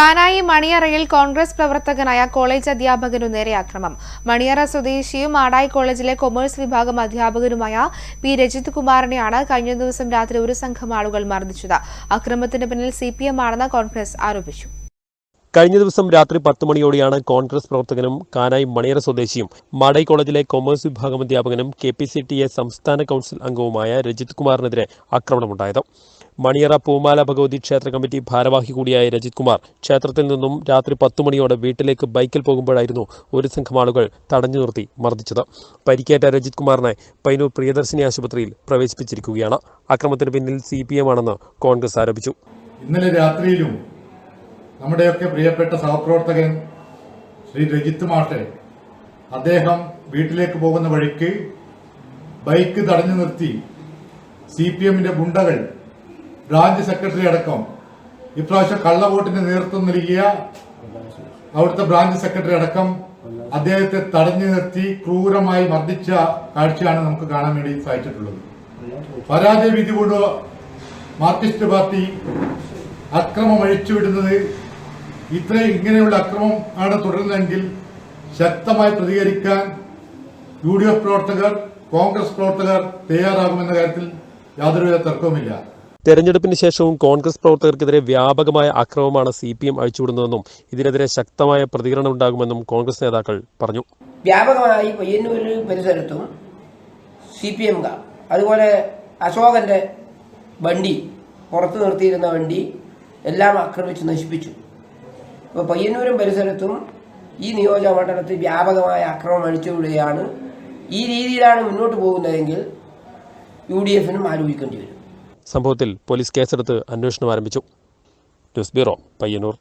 കാനായി മണിയറയിൽ കോൺഗ്രസ് പ്രവർത്തകനായ കോളേജ് അധ്യാപകനു നേരെ അക്രമം. മണിയറ സ്വദേശിയും ആടായി കോളേജിലെ കൊമേഴ്സ് വിഭാഗം അധ്യാപകനുമായ പി. രജിത് കുമാറിനെയാണ് കഴിഞ്ഞ ദിവസം രാത്രി ഒരു സംഘം ആളുകൾ മർദ്ദിച്ചത്. അക്രമത്തിന് പിന്നിൽ സി. ആണെന്ന് കോൺഗ്രസ് ആരോപിച്ചു. കഴിഞ്ഞ ദിവസം രാത്രി പത്ത് മണിയോടെയാണ് കോൺഗ്രസ് പ്രവർത്തകനും കാനായി മണിയറ സ്വദേശിയും മാടൈ കോളേജിലെ കൊമേഴ്സ് വിഭാഗം അധ്യാപകനും K P C T A സംസ്ഥാന കൗൺസിൽ അംഗവുമായ രജിത് കുമാറിനെതിരെ ആക്രമണമുണ്ടായത്. മണിയറ പൂമാല ഭഗവതി ക്ഷേത്ര കമ്മിറ്റി ഭാരവാഹി കൂടിയായ രജിത് കുമാർ ക്ഷേത്രത്തിൽ നിന്നും രാത്രി പത്ത് മണിയോടെ വീട്ടിലേക്ക് ബൈക്കിൽ പോകുമ്പോഴായിരുന്നു ഒരു സംഘം ആളുകൾ തടഞ്ഞു നിർത്തി മർദ്ദിച്ചത്. പരിക്കേറ്റ രജിത് കുമാറിനെ പൈനൂർ പ്രിയദർശിനി ആശുപത്രിയിൽ പ്രവേശിപ്പിച്ചിരിക്കുകയാണ്. അക്രമത്തിന് പിന്നിൽ സി പി എം ആണെന്ന് കോൺഗ്രസ് ആരോപിച്ചു. ഇന്നലെ രാത്രിയിലും നമ്മുടെയൊക്കെ പ്രിയപ്പെട്ട സഹപ്രവർത്തകൻ ശ്രീ രജിത്ത് മാഷെ അദ്ദേഹം വീട്ടിലേക്ക് പോകുന്ന വഴിക്ക് ബൈക്ക് തടഞ്ഞു നിർത്തി സി പി എമ്മിന്റെ ഗുണ്ടകൾ ബ്രാഞ്ച് സെക്രട്ടറി അടക്കം ഇപ്രാവശ്യം കള്ളവോട്ടിന് നേതൃത്വം നൽകിയ അവിടുത്തെ ബ്രാഞ്ച് സെക്രട്ടറി അടക്കം അദ്ദേഹത്തെ തടഞ്ഞു നിർത്തി ക്രൂരമായി മർദ്ദിച്ച കാഴ്ചയാണ് നമുക്ക് കാണാൻ വേണ്ടി സാധിച്ചിട്ടുള്ളത്. പരാജയ വിധി കൊണ്ട് മാർക്സിസ്റ്റ് പാർട്ടി അക്രമം അഴിച്ചുവിടുന്നത് ഇത്ര ഇങ്ങനെയുള്ള അക്രമം ആണ് തുടരുന്നതെങ്കിൽ ശക്തമായി പ്രതികരിക്കാൻ യു ഡി എഫ് പ്രവർത്തകർ കോൺഗ്രസ് പ്രവർത്തകർ തയ്യാറാകുമെന്ന കാര്യത്തിൽ യാതൊരുവിധ തർക്കവുമില്ല. തെരഞ്ഞെടുപ്പിന് ശേഷവും കോൺഗ്രസ് പ്രവർത്തകർക്കെതിരെ വ്യാപകമായ അക്രമമാണ് സി പി എം അഴിച്ചുവിടുന്നതെന്നും ഇതിനെതിരെ ശക്തമായ പ്രതികരണം ഉണ്ടാകുമെന്നും കോൺഗ്രസ് നേതാക്കൾ പറഞ്ഞു. വ്യാപകമായി പയ്യന്നൂർ പരിസരത്തും സി പി എംകാർ അതുപോലെ അശോകന്റെ വണ്ടി പുറത്തു നിർത്തിയിരുന്ന വണ്ടി എല്ലാം ആക്രമിച്ച് നശിപ്പിച്ചു. അപ്പോൾ പയ്യന്നൂരും പരിസരത്തും ഈ നിയോജക മണ്ഡലത്തിൽ വ്യാപകമായ അക്രമം അഴിച്ചുവിടുകയാണ്. ഈ രീതിയിലാണ് മുന്നോട്ട് പോകുന്നതെങ്കിൽ യു ഡി എഫിനും ആലോചിക്കേണ്ടി വരും. സംഭവത്തിൽ പോലീസ് കേസെടുത്ത് അന്വേഷണം ആരംഭിച്ചു. News bureau Payyannur.